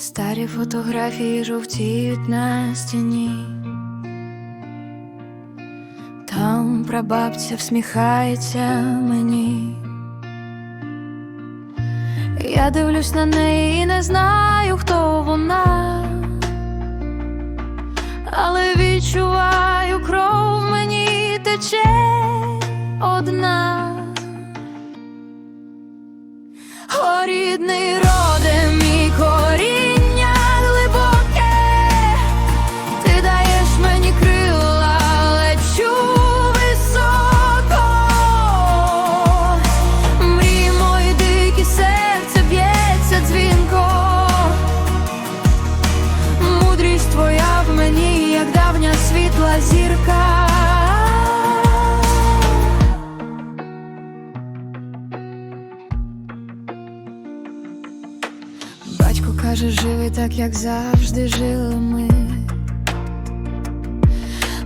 Старі фотографії жовтіють на стіні. Там прабабця всміхається мені. Я дивлюсь на неї і не знаю, хто вона, але відчуваю кров мені тече одна. О, рідний світла зірка. Батько каже, живи так, як завжди жили ми.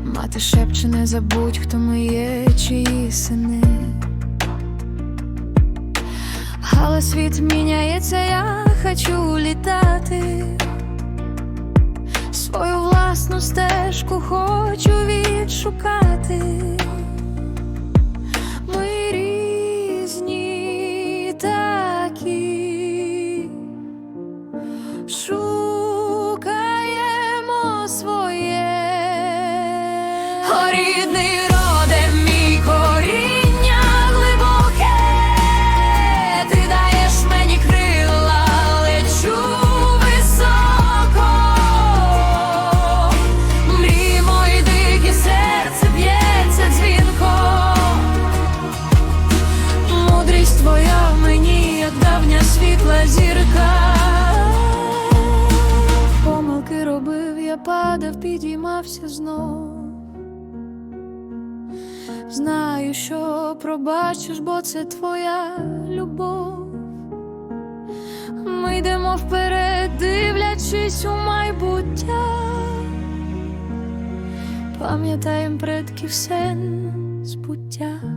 Мати шепче, не забудь, хто ми є, чиї сини. Але світ міняється, я хочу літати. Власну стежку хочу відшукати. Ми різні такі. Шукаємо своє. Рідний давня світла зірка. Помилки робив, я падав, підіймався знов. Знаю, що пробачиш, бо це твоя любов. Ми йдемо вперед, дивлячись у майбуття. Пам'ятаєм предків сен збуття.